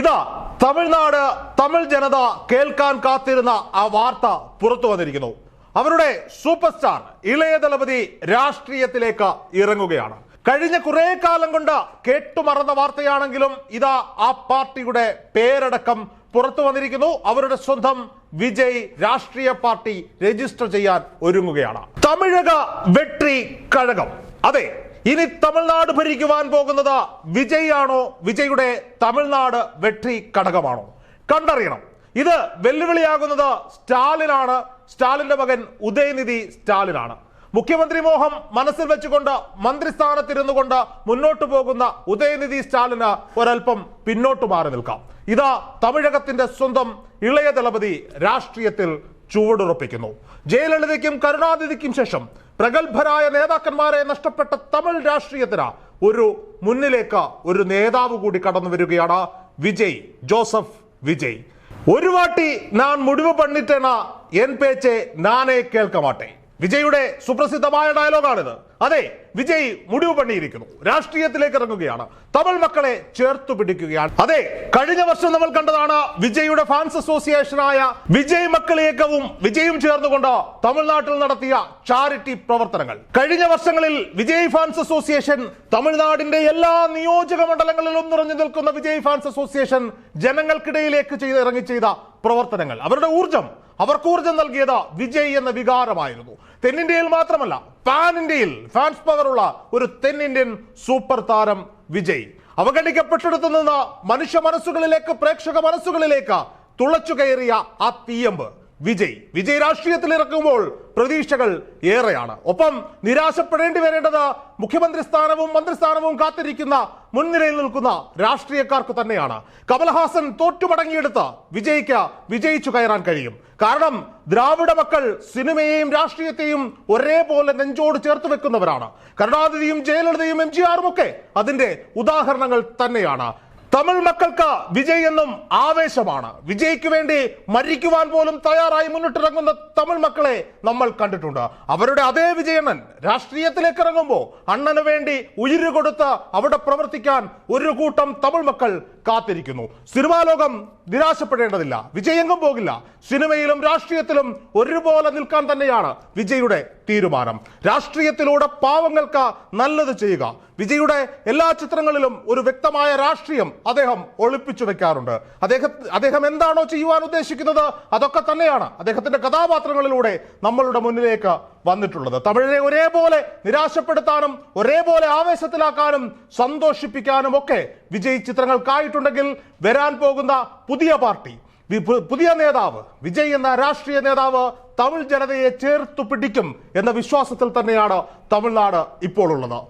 ഇതാ തമിഴ്നാട് തമിഴ് ജനത കേൾക്കാൻ കാത്തിരുന്ന ആ വാർത്ത പുറത്തു വന്നിരിക്കുന്നു. അവരുടെ സൂപ്പർ സ്റ്റാർ ഇളയ ദളപതി രാഷ്ട്രീയത്തിലേക്ക് ഇറങ്ങുകയാണ്. കഴിഞ്ഞ കുറെ കാലം കൊണ്ട് കേട്ടുമറന്ന വാർത്തയാണെങ്കിലും ഇതാ ആ പാർട്ടിയുടെ പേരടക്കം പുറത്തു വന്നിരിക്കുന്നു. അവരുടെ സ്വന്തം വിജയ് രാഷ്ട്രീയ പാർട്ടി രജിസ്റ്റർ ചെയ്യാൻ ഒരുങ്ങുകയാണ്. തമിഴക വെട്രി കഴകം. അതെ ഇനി തമിഴ്നാട് ഭരിക്കുവാൻ പോകുന്നത് വിജയാണോ വിജയുടെ തമിഴ്നാട് വെട്രി ഘടകമാണോ? കണ്ടറിയണം. ഇത് വെല്ലുവിളിയാകുന്നത് സ്റ്റാലിനാണ്. സ്റ്റാലിന്റെ മകൻ ഉദയനിധി സ്റ്റാലിനാണ്. മുഖ്യമന്ത്രി മോഹം മനസ്സിൽ വെച്ചുകൊണ്ട് മന്ത്രിസ്ഥാനത്തിരുന്നു കൊണ്ട് മുന്നോട്ട് പോകുന്ന ഉദയനിധി സ്റ്റാലിന് ഒരൽപ്പം പിന്നോട്ട് മാറി നിൽക്കാം. ഇതാ തമിഴകത്തിന്റെ സ്വന്തം ഇളയ ദളപതി രാഷ്ട്രീയത്തിൽ ചുവടുറപ്പിക്കുന്നു. ജയലളിതയ്ക്കും കരുണാനിധിക്കും ശേഷം പ്രഗത്ഭരായ നേതാക്കന്മാരെ നഷ്ടപ്പെട്ട തമിഴ് രാഷ്ട്രീയത്തിന് ഒരു മുന്നിലേക്ക് ഒരു നേതാവ് കൂടി കടന്നു വരികയാണ് വിജയ് ജോസഫ് വിജയ്. ഒരു വാട്ടി നാൻ മുടിവ് പണ്ണിട്ടേണ എൻ പേച്ചെ നാനേ കേൾക്കമാട്ടെ. വിജയുടെ സുപ്രസിദ്ധമായ ഡയലോഗാണിത്. അതെ വിജയ് മുടിവ് പണിയിരിക്കുന്നു. രാഷ്ട്രീയത്തിലേക്ക് ഇറങ്ങുകയാണ്. തമിഴ് മക്കളെ ചേർത്തു പിടിക്കുകയാണ്. അതെ കഴിഞ്ഞ വർഷം നമ്മൾ കണ്ടതാണ് വിജയുടെ ഫാൻസ് അസോസിയേഷനായ വിജയ് മക്കൾ ഏകവും വിജയും ചേർന്നുകൊണ്ട് തമിഴ്നാട്ടിൽ നടത്തിയ ചാരിറ്റി പ്രവർത്തനങ്ങൾ. കഴിഞ്ഞ വർഷങ്ങളിൽ വിജയ് ഫാൻസ് അസോസിയേഷൻ തമിഴ്നാടിന്റെ എല്ലാ നിയോജക മണ്ഡലങ്ങളിലും നിറഞ്ഞു നിൽക്കുന്ന വിജയ് ഫാൻസ് അസോസിയേഷൻ ജനങ്ങൾക്കിടയിലേക്ക് ചെയ്ത് ഇറങ്ങി ചെയ്ത പ്രവർത്തനങ്ങൾ. അവരുടെ ഊർജം അവർക്ക് ഊർജം നൽകിയത് വിജയ് എന്ന വികാരമായിരുന്നു. തെന്നിന്ത്യയിൽ മാത്രമല്ല പാൻ ഇന്ത്യയിൽ ഫാൻസ് പവറുള്ള ഒരു തെന്നിന്ത്യൻ സൂപ്പർ താരം വിജയ്. അവഗണിക്കപ്പെട്ടിടത്തു നിന്ന് മനുഷ്യ മനസ്സുകളിലേക്ക് പ്രേക്ഷക മനസ്സുകളിലേക്ക് തുളച്ചു കയറിയ ആ തീയമ്പ്. വിജയ്. വിജയ് രാഷ്ട്രീയത്തിൽ ഇറക്കുമ്പോൾ പ്രതീക്ഷകൾ ഏറെയാണ്. ഒപ്പം നിരാശപ്പെടേണ്ടി വരേണ്ടത് മുഖ്യമന്ത്രി സ്ഥാനവും മന്ത്രിസ്ഥാനവും കാത്തിരിക്കുന്ന മുൻനിരയിൽ നിൽക്കുന്ന രാഷ്ട്രീയക്കാർക്ക് തന്നെയാണ്. കമൽഹാസൻ തോറ്റുമടങ്ങിയെടുത്ത് വിജയിക്ക് വിജയിച്ചു കയറാൻ കഴിയും. കാരണം ദ്രാവിഡ മക്കൾ സിനിമയെയും രാഷ്ട്രീയത്തെയും ഒരേപോലെ നെഞ്ചോട് ചേർത്ത് വെക്കുന്നവരാണ്. കരുണാനിധിയും ജയലളിതയും എം ജി ആറും ഒക്കെ അതിന്റെ ഉദാഹരണങ്ങൾ തന്നെയാണ്. തമിഴ് മക്കൾക്ക് വിജയ് എന്നും ആവേശമാണ്. വിജയ്ക്ക് വേണ്ടി മരിക്കുവാൻ പോലും തയ്യാറായി മുന്നിട്ടിറങ്ങുന്ന തമിഴ് മക്കളെ നമ്മൾ കണ്ടിട്ടുണ്ട്. അവരുടെ അതേ വിജയണ്ണൻ രാഷ്ട്രീയത്തിലേക്ക് ഇറങ്ങുമ്പോൾ അണ്ണന് വേണ്ടി ഉയിര് കൊടുത്ത് അവിടെ പ്രവർത്തിക്കാൻ ഒരു കൂട്ടം തമിഴ് മക്കൾ കാത്തിരിക്കുന്നു. സിനിമാ ലോകം നിരാശപ്പെടേണ്ടതില്ല. വിജയെങ്കും പോകില്ല. സിനിമയിലും രാഷ്ട്രീയത്തിലും ഒരുപോലെ നിൽക്കാൻ തന്നെയാണ് വിജയുടെ തീരുമാനം. രാഷ്ട്രീയത്തിലൂടെ പാവങ്ങൾക്ക് നല്ലത് ചെയ്യുക. വിജയുടെ എല്ലാ ചിത്രങ്ങളിലും ഒരു വ്യക്തമായ രാഷ്ട്രീയം അദ്ദേഹം ഒളിപ്പിച്ചു വെക്കാറുണ്ട്. അദ്ദേഹം അദ്ദേഹം എന്താണോ ചെയ്യുവാൻ ഉദ്ദേശിക്കുന്നത് അതൊക്കെ തന്നെയാണ് അദ്ദേഹത്തിന്റെ കഥാപാത്രങ്ങളിലൂടെ നമ്മളുടെ മുന്നിലേക്ക് വന്നിട്ടുള്ളത്. തമിഴിനെ ഒരേപോലെ നിരാശപ്പെടുത്താനും ഒരേപോലെ ആവേശത്തിലാക്കാനും സന്തോഷിപ്പിക്കാനും ഒക്കെ വിജയ് ചിത്രങ്ങൾക്കായിട്ടുണ്ടെങ്കിൽ വരാൻ പോകുന്ന പുതിയ പാർട്ടി പുതിയ നേതാവ് വിജയ് എന്ന രാഷ്ട്രീയ നേതാവ് തമിഴ് ജനതയെ ചേർത്തു പിടിക്കും എന്ന വിശ്വാസത്തിൽ തന്നെയാണ് തമിഴ്നാട് ഇപ്പോൾ ഉള്ളത്.